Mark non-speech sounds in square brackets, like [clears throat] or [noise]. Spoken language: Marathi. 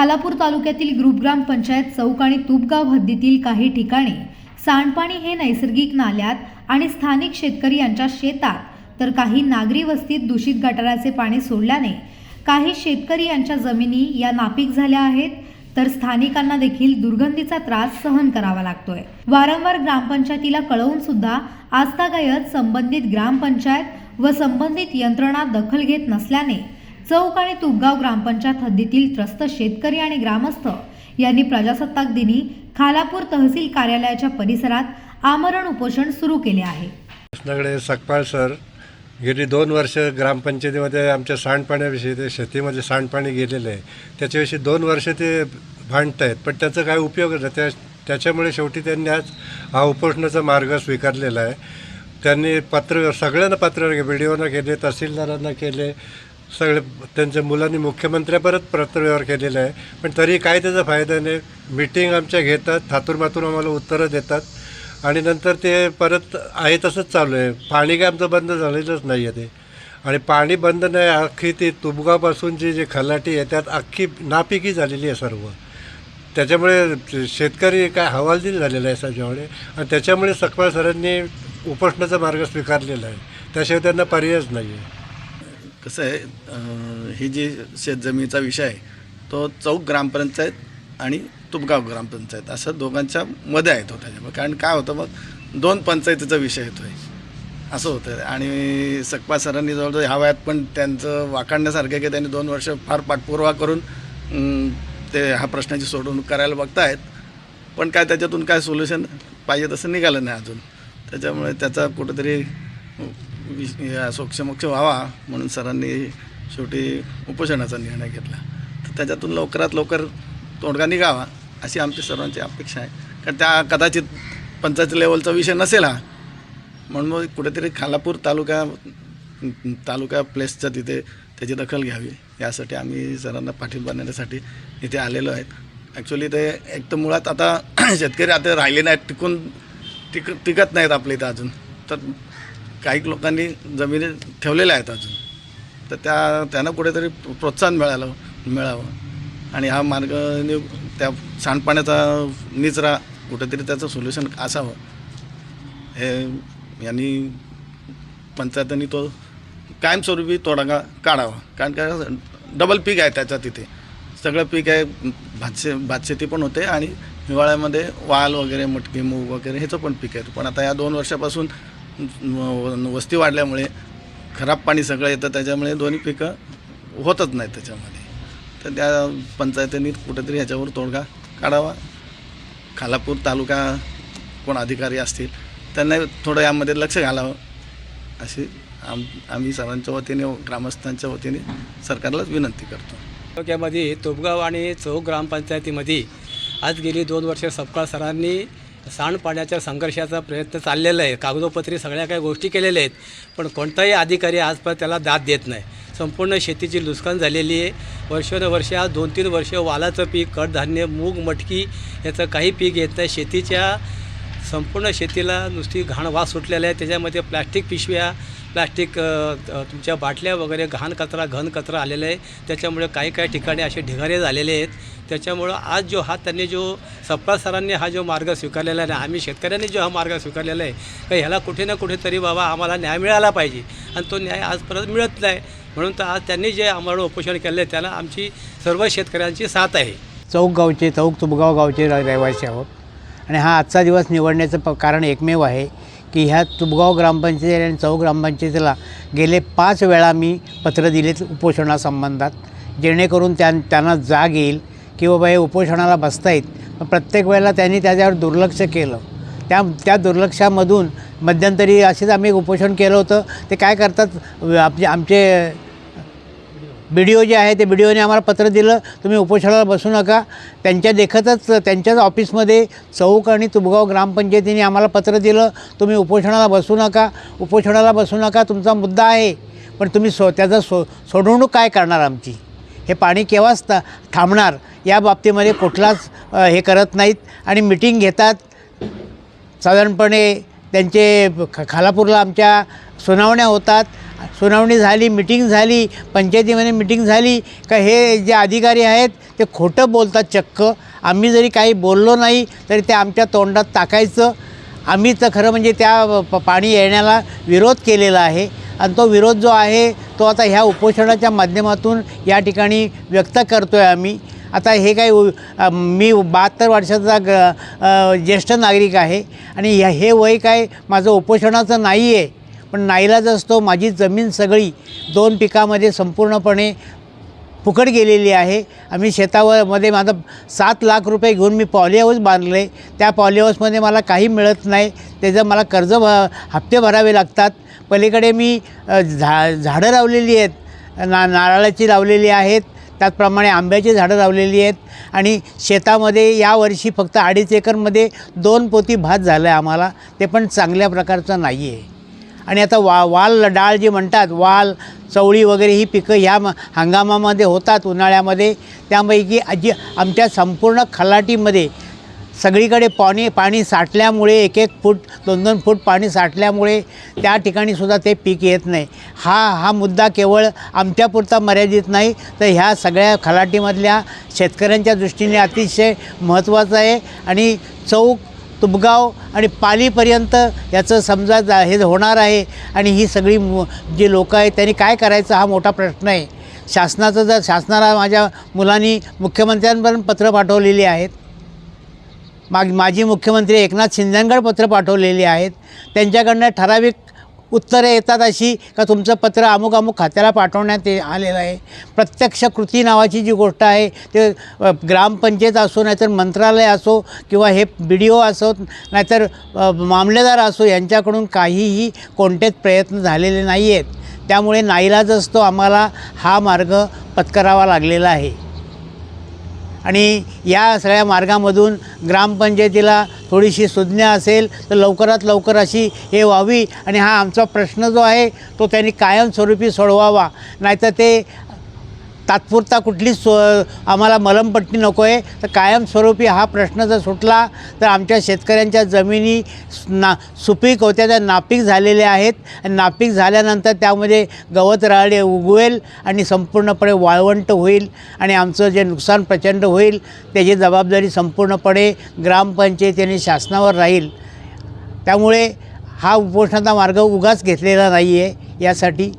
खालापूर तालुक्यातील ग्रुपग्राम पंचायत चौक आणि तुपगाव हद्दीतील काही ठिकाणी सांडपाणी हे नैसर्गिक नाल्यात आणि स्थानिक शेतकरी यांच्या शेतात तर काही नागरी वस्तीत दूषित गटाराचे पाणी सोडल्याने काही शेतकरी यांच्या जमिनी या नापीक झाल्या आहेत तर स्थानिकांना देखील दुर्गंधीचा त्रास सहन करावा लागतोय. वारंवार ग्रामपंचायतीला कळवून सुद्धा आजतागायत संबंधित ग्रामपंचायत व संबंधित यंत्रणा दखल घेत नसल्याने चौक आणि तुपगाव ग्रामपंचायत हद्दीतील त्रस्त शेतकरी आणि ग्रामस्थ यांनी प्रजासत्ताक दिनी खालापूर तहसील कार्यालयाच्या परिसरात आमरण उपोषण सुरू केले आहे. कृष्णाकडे सकपाळ सर गेली दोन वर्ष ग्रामपंचायतीमध्ये आमच्या सांडपाण्याविषयी ते शेतीमध्ये सांडपाणी गेलेलं आहे. त्याच्याविषयी दोन वर्ष ते भांडत आहेत पण त्याचा काय उपयोग नाही. त्या त्याच्यामुळे शेवटी त्यांनी आज हा उपोषणाचा मार्ग स्वीकारलेला आहे. त्यांनी पत्र सगळ्यांना पत्र बी डी केले तहसीलदारांना केले सगळे त्यांच्या मुलांनी मुख्यमंत्र्यापर्यंत पत्रव्यवहार केलेला आहे. पण तरी काय त्याचा फायदा नाही. मिटिंग आमच्या घेतात थातूरमातून आम्हाला उत्तरं देतात. आणि नंतर ते परत आहे तसंच चालू आहे. पाणी काय आमचं बंद झालेलंच नाही आहे ते. आणि पाणी बंद नाही अख्खी ती तुबगापासून जी जी खलाटी आहे त्यात अख्खी नापिकी झालेली आहे सर्व. त्याच्यामुळे शेतकरी काय हवालदिल झालेला आहे सध्यामुळे आणि त्याच्यामुळे सकपाळ सरांनी उपोषणाचा मार्ग स्वीकारलेला आहे. त्याशिवाय त्यांना पर्यायच नाही आहे. कसं आहे ही जी शेतजमिनीचा विषय आहे तो चौक ग्रामपंचायत आणि तुपगाव ग्रामपंचायत असं दोघांच्या मध्ये आहे तो हो त्याच्यामुळे. कारण काय होतं मग दोन पंचायतीचा विषय येतो आहे असं होतं आणि सकपा सरांनी जवळजवळ ह्या वयात पण त्यांचं वाखाणण्यासारखं की त्यांनी दोन वर्ष फार पाठपुरावा करून ते ह्या प्रश्नाची सोडवणूक करायला बघतायत. पण काय त्याच्यातून काय सोल्युशन पाहिजे तसं निघालं नाही अजून. त्याच्यामुळे त्याचा कुठंतरी विष- सोक्षमोक्ष व्हावा म्हणून सरांनी शेवटी उपोषणाचा निर्णय घेतला. तर त्याच्यातून लवकरात लवकर तोडगा निघावा अशी आमची सर्वांची अपेक्षा आहे. कारण त्या कदाचित पंचायत लेवलचा विषय नसेल हा. म्हणून मग कुठेतरी खालापूर तालुका तालुका प्लेसच्या तिथे त्याची दखल घ्यावी. यासाठी आम्ही सरांना पाठिंबा देण्यासाठी इथे आलेलो आहेत ॲक्च्युली ते एक तर मुळात आता [clears throat] शेतकरी आता राहिले नाहीत टिकून टिक टिकत नाहीत आपल्या इथं अजून. तर काही लोकांनी जमिनी ठेवलेल्या आहेत अजून. तर त्या त्यांना कुठेतरी प्रोत्साहन मिळालं मिळावं. आणि हा मार्ग त्या सांडपाण्याचा निचरा कुठेतरी त्याचं सोल्युशन असावं. हे यांनी पंचायतांनी तो कायमस्वरूपी तोडगा काढावा. कारण काय डबल पीक आहे त्याच्या तिथे सगळं पीक आहे भातशे भातशेती पण होते आणि हिवाळ्यामध्ये वाल वगैरे मटकी मूग वगैरे ह्याचं पण पीक आहे. पण आता या दोन वर्षापासून वस्ती वाढल्यामुळे खराब पाणी सगळं येतं त्याच्यामुळे दोन्ही पिकं होतच नाहीत त्याच्यामध्ये. तर त्या पंचायतींनी कुठेतरी ह्याच्यावर तोडगा काढावा. खालापूर तालुका कोण अधिकारी असतील त्यांना थोडं यामध्ये लक्ष घालावं. अशी आम आम्ही सर्वांच्या वतीने ग्रामस्थांच्या वतीने सरकारलाच विनंती करतो. तालुक्यामध्ये तोपगाव आणि चौक ग्रामपंचायतीमध्ये आज गेली दोन वर्ष सपकाळ सरांनी सांडपाण्याच्या संघर्षाचा प्रयत्न चाललेला आहे. कागदोपत्री सगळ्या काही गोष्टी केलेल्या आहेत पण कोणताही अधिकारी आजपर्यंत त्याला दाद देत नाही. संपूर्ण शेतीची नुकसान झालेली आहे. वर्षानुवर्ष आज दोन तीन वर्ष वालाचं पीक कडधान्य मूग मटकी याचं काही पीक येत नाही. शेतीच्या संपूर्ण शेतीला नुसती घाण वास सुटलेला आहे. त्याच्यामध्ये प्लॅस्टिक पिशव्या प्लॅस्टिक तुमच्या बाटल्या वगैरे घाण कचरा घन कचरा आलेला आहे. त्याच्यामुळे काही काही ठिकाणी असे ढिगारे झालेले आहेत. त्याच्यामुळं आज जो हा त्यांनी जो सप्रा सरांनी हा जो मार्ग स्वीकारलेला आहे आम्ही शेतकऱ्यांनी जो हा मार्ग स्वीकारलेला आहे का ह्याला कुठे ना कुठेतरी बाबा आम्हाला न्याय मिळाला पाहिजे आणि तो न्याय आजपर्यंत मिळत नाही. म्हणून तर आज त्यांनी जे आम्हाला उपोषण केलं आहे त्याला आमची सर्व शेतकऱ्यांची साथ आहे. चौक गावचे चौक तुबगाव गावचे रहिवासी आहोत. आणि हा आजचा दिवस निवडण्याचं प कारण एकमेव आहे की ह्या तुबगाव ग्रामपंचायत आणि चौक ग्रामपंचायतीला गेले पाच वेळा मी पत्र दिलेत उपोषणासंबंधात. जेणेकरून त्यां त्यांना जाग येईल. की बाबा हे उपोषणाला बसतायत. पण प्रत्येक वेळेला त्यांनी त्याच्यावर दुर्लक्ष केलं. त्या त्या दुर्लक्षामधून मध्यंतरी असेच आम्ही उपोषण केलं होतं. ते काय करतात आपले आमचे बी डी ओ जे आहे ते बी डी ओने आम्हाला पत्र दिलं तुम्ही उपोषणाला बसू नका. त्यांच्या देखतच त्यांच्याच ऑफिसमध्ये चौक आणि तुबगाव ग्रामपंचायतीने आम्हाला पत्र दिलं तुम्ही उपोषणाला बसू नका. उपोषणाला बसू नका तुमचा मुद्दा आहे. पण तुम्ही सो त्याचं सो सोडवणूक काय करणार आमची? हे पाणी केव्हाच ता थांबणार? या बाबतीमध्ये कुठलाच हे करत नाहीत आणि मिटिंग घेतात. साधारणपणे त्यांचे ख खालापूरला आमच्या सुनावण्या होतात. सुनावणी झाली मिटिंग झाली पंचायतीमध्ये मिटिंग झाली. का हे जे अधिकारी आहेत ते खोटं बोलतात चक्क. आम्ही जरी काही बोललो नाही तरी ते आमच्या तोंडात टाकायचं. आम्ही तर खरं म्हणजे त्या प पाणी येण्याला विरोध केलेला आहे. आणि तो विरोध जो आहे तो आता ह्या उपोषणाच्या माध्यमातून या ठिकाणी व्यक्त करतो आहे आम्ही. आता हे काही उ- मी बहात्तर वर्षाचा ग ज्येष्ठ नागरिक आहे आणि ह्या हे वय काय माझं उपोषणाचं नाही आहे पण नाईलाज असतो माझी जमीन सगळी दोन पिकामध्ये संपूर्णपणे फुकट गेलेली आहे. आम्ही शेतावर मध्ये माझं सात लाख रुपये घेऊन मी पॉली हाऊस बांधले. त्या पॉली हाऊसमध्ये मला काही मिळत नाही. त्याचं मला कर्ज भ हप्ते भरावे लागतात. पलीकडे मी झा झाडं लावलेली आहेत. ना नारळाची लावलेली आहेत. त्याचप्रमाणे आंब्याची झाडं लावलेली आहेत. आणि शेतामध्ये यावर्षी फक्त अडीच एकरमध्ये दोन पोती भात झालं आहे आम्हाला. ते पण चांगल्या प्रकारचं नाही आहे आणि आता वा वाल डाळ जी म्हणतात वाल चवळी वगैरे ही पिकं ह्या म हंगामामध्ये होतात उन्हाळ्यामध्ये. त्यापैकी जी आमच्या संपूर्ण खलाटीमध्ये सगळीकडे पाणी पाणी साठल्यामुळे एक एक फूट दोन दोन फूट पाणी साठल्यामुळे त्या ठिकाणीसुद्धा ते पीक येत नाही. हा हा मुद्दा केवळ आमच्यापुरता मर्यादित नाही तर ह्या सगळ्या खलाटीमधल्या शेतकऱ्यांच्या दृष्टीने अतिशय महत्त्वाचं आहे. आणि चौक तुबगाव आणि पालीपर्यंत याचं समजा जा हे होणार आहे. आणि ही सगळी मु जी लोकं आहेत त्यांनी काय करायचं हा मोठा प्रश्न आहे. शासनाचं जर शासनाला माझ्या मुलांनी मुख्यमंत्र्यांपर्यंत पत्र पाठवलेली आहेत. माग माजी मुख्यमंत्री एकनाथ शिंदेंकडे पत्र पाठवलेली आहेत. त्यांच्याकडनं ठराविक उत्तरं येतात अशी का तुमचं पत्र अमुक अमुक खात्याला पाठवण्यात आलेलं आहे. प्रत्यक्ष कृती नावाची जी गोष्ट आहे ते ग्रामपंचायत असो नाहीतर मंत्रालय असो किंवा हे बी डी ओ असो नाहीतर मामलेदार असो यांच्याकडून काहीही कोणतेच प्रयत्न झालेले नाही आहेत त्यामुळे नाईलाज असतो. आम्हाला हा मार्ग पत्करावा लागलेला आहे. आणि या सगळ्या मार्गामधून ग्रामपंचायतीला थोडीशी सुज्ञा असेल तर लवकरात लवकर अशी हे व्हावी. आणि हा आमचा प्रश्न जो आहे तो त्यांनी कायमस्वरूपी सोडवावा. नाहीतर ते तात्पुरता कुठलीच सो आम्हाला मलमपट्टी नको आहे तर कायमस्वरूपी हा प्रश्न जर सुटला तर आमच्या शेतकऱ्यांच्या जमिनी ना सुपीक होत्या त्या नापीक झालेल्या आहेत. आणि नापीक झाल्यानंतर त्यामध्ये गवत राळे उगवेल आणि संपूर्णपणे वाळवंट होईल आणि आमचं जे नुकसान प्रचंड होईल त्याची जबाबदारी संपूर्णपणे ग्रामपंचायती आणि शासनावर राहील. त्यामुळे हा उपोषणाचा मार्ग उगाच घेतलेला नाही आहे यासाठी.